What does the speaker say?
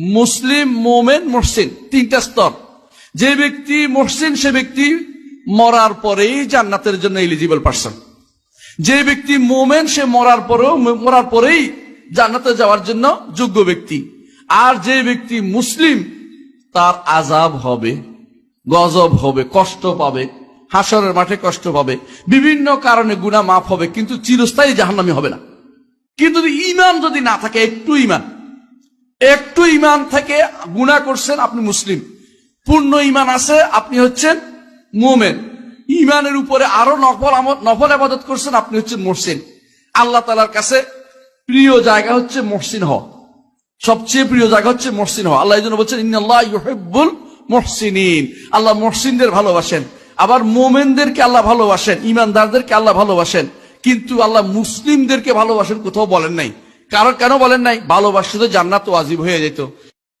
মুসলিম, মোমেন, মহসিন, তিনটা স্তর। যে ব্যক্তি মহসিন, সে ব্যক্তি মরার পরেই জান্নাতের জন্য এলিজিবল পার্সন যে ব্যক্তি মোমেন, সে মরার পরেও মরার পরেই জান্নাতে যাওয়ার জন্য যোগ্য ব্যক্তি। আর যে ব্যক্তি মুসলিম, তার আজাব হবে, গজব হবে, কষ্ট পাবে, হাসরের মাঠে কষ্ট পাবে, বিভিন্ন কারণে গুণা মাফ হবে, কিন্তু চিরস্থায়ী জাহান্নামি হবে না। কিন্তু ইমান যদি না থাকে, একটু ইমান একটু ইমান থেকে গুণা করছেন আপনি মুসলিম। পূর্ণ ইমান আছে, আপনি হচ্ছেন মোমেন। ইমানের উপরে আরও নফল নফল আবাদত করছেন, আপনি হচ্ছেন মহসিন। আল্লাহ তালার কাছে প্রিয় জায়গা হচ্ছে মহসিন হওয়া। সবচেয়ে প্রিয় জায়গা হচ্ছে মহসিন হ আল্লাহ এই জন্য বলছেন, ইন্নাল্লাহ ইউহিব্বুল মহসিনিন। আল্লাহ মহসিনদের ভালোবাসেন। আবার মোমেনদেরকে আল্লাহ ভালোবাসেন ইমানদারদেরকে আল্লাহ ভালোবাসেন। কিন্তু আল্লাহ মুসলিমদেরকে ভালোবাসেন, কোথাও বলেন নাই। কারণ কেন বলেন নাই? ভালোবাসলে জান্নাত ওয়াজিব হয়ে যেত।